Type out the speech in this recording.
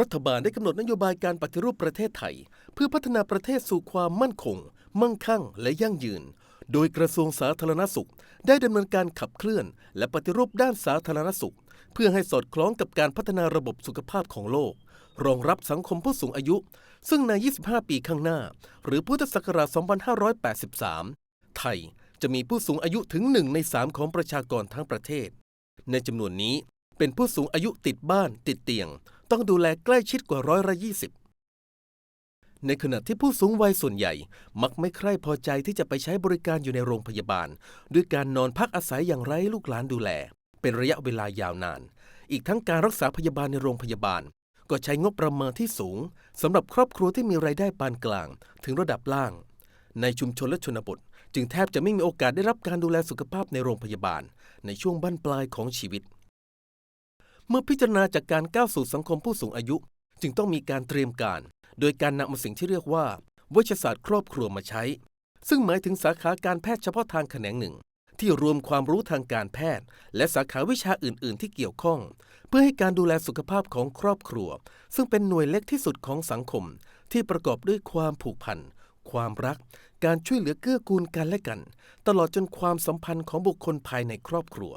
รัฐบาลได้กำหนดนโยบายการปฏิรูปประเทศไทย เพื่อพัฒนาประเทศสู่ความมั่นคง มั่งคั่ง และยั่งยืน โดยกระทรวงสาธารณสุข ได้ดำเนินการขับเคลื่อน และปฏิรูปด้านสาธารณสุข เพื่อให้สอดคล้องกับการพัฒนาระบบสุขภาพของโลก รองรับสังคมผู้สูงอายุ ซึ่งใน 25 ปีข้างหน้า หรือพุทธศักราช 2583 ไทยจะมีผู้สูงอายุถึง1ใน3ของประชากรทั้งประเทศ ในจำนวนนี้เป็นผู้สูงอายุติดบ้านติดเตียง ต้องดูแลใกล้ชิดกว่าร้อยละยี่สิบในขณะที่ผู้สูงวัยส่วนใหญ่มักไม่ใคร่พอใจที่จะไปใช้บริการอยู่ในโรงพยาบาล ด้วยการนอนพักอาศัยอย่างไร้ลูกหลานดูแล เป็นระยะเวลายาวนาน อีกทั้งการรักษาพยาบาลในโรงพยาบาล ก็ใช้งบประมาณที่สูงสำหรับครอบครัวที่มีรายได้ปานกลาง ถึงระดับล่าง ในชุมชนและชนบท จึงแทบจะไม่มีโอกาสได้รับการดูแลสุขภาพในโรงพยาบาล ในช่วงบั้นปลายของชีวิต เมื่อพิจารณาจากการก้าวสู่สังคมผู้สูงอายุ จึงต้องมีการเตรียมการ โดยการนำมาสิ่งที่เรียกว่าเวชศาสตร์ครอบครัวมาใช้ ซึ่งหมายถึงสาขาการแพทย์เฉพาะทางแขนงหนึ่ง ที่รวมความรู้ทางการแพทย์ และสาขาวิชาอื่น ๆ ที่เกี่ยวข้อง เพื่อให้การดูแลสุขภาพของครอบครัว ซึ่งเป็นหน่วยเล็กที่สุดของสังคม ที่ประกอบด้วยความผูกพันความรัก การช่วยเหลือเกื้อกูลกันและกัน ตลอดจนความสัมพันธ์ของบุคคลภายในครอบครัว